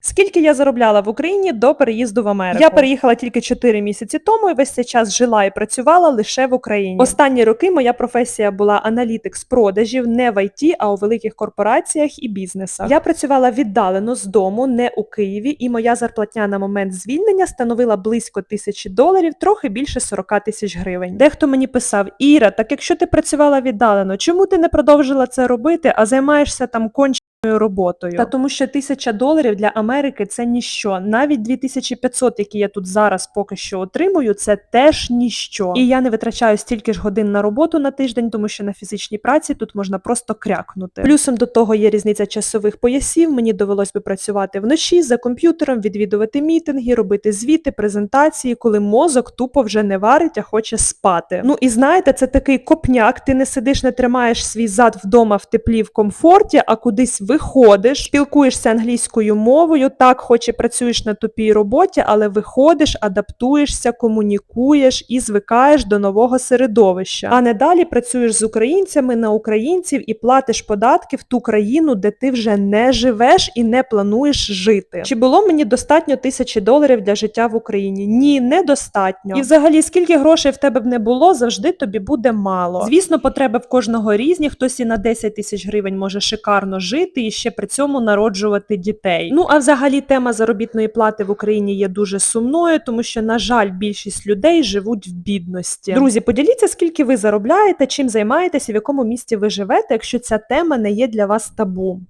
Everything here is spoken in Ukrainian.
Скільки я заробляла в Україні до переїзду в Америку? Я переїхала тільки 4 місяці тому і весь цей час жила і працювала лише в Україні. Останні роки моя професія була аналітик з продажів, не в ІТ, а у великих корпораціях і бізнесах. Я працювала віддалено з дому, не у Києві, і моя зарплатня на момент звільнення становила близько тисячі доларів, трохи більше 40 тисяч гривень. Дехто мені писав: Іра, так якщо ти працювала віддалено, чому ти не продовжила це робити, а займаєшся там конч роботою. Та тому що тисяча доларів для Америки це ніщо. Навіть 2500, які я тут зараз поки що отримую, це теж ніщо. І я не витрачаю стільки ж годин на роботу на тиждень, тому що на фізичній праці тут можна просто крякнути. Плюсом до того є різниця часових поясів. Мені довелось би працювати вночі за комп'ютером, відвідувати мітинги, робити звіти, презентації, коли мозок тупо вже не варить, а хоче спати. Ну і знаєте, це такий копняк. Ти не сидиш, не тримаєш свій зад вдома в теплі в комфорті, а кудись виходиш, спілкуєшся англійською мовою, так, хоч і працюєш на тупій роботі, але виходиш, адаптуєшся, комунікуєш і звикаєш до нового середовища. А не далі працюєш з українцями на українців і платиш податки в ту країну, де ти вже не живеш і не плануєш жити. Чи було мені достатньо тисячі доларів для життя в Україні? Ні, недостатньо. І взагалі, скільки грошей в тебе б не було, завжди тобі буде мало. Звісно, потреби в кожного різні. Хтось і на 10 тисяч гривень може шикарно жити і ще при цьому народжувати дітей. Ну а взагалі тема заробітної плати в Україні є дуже сумною, тому що, на жаль, більшість людей живуть в бідності. Друзі, поділіться, скільки ви заробляєте, чим займаєтесь і в якому місті ви живете, якщо ця тема не є для вас табу.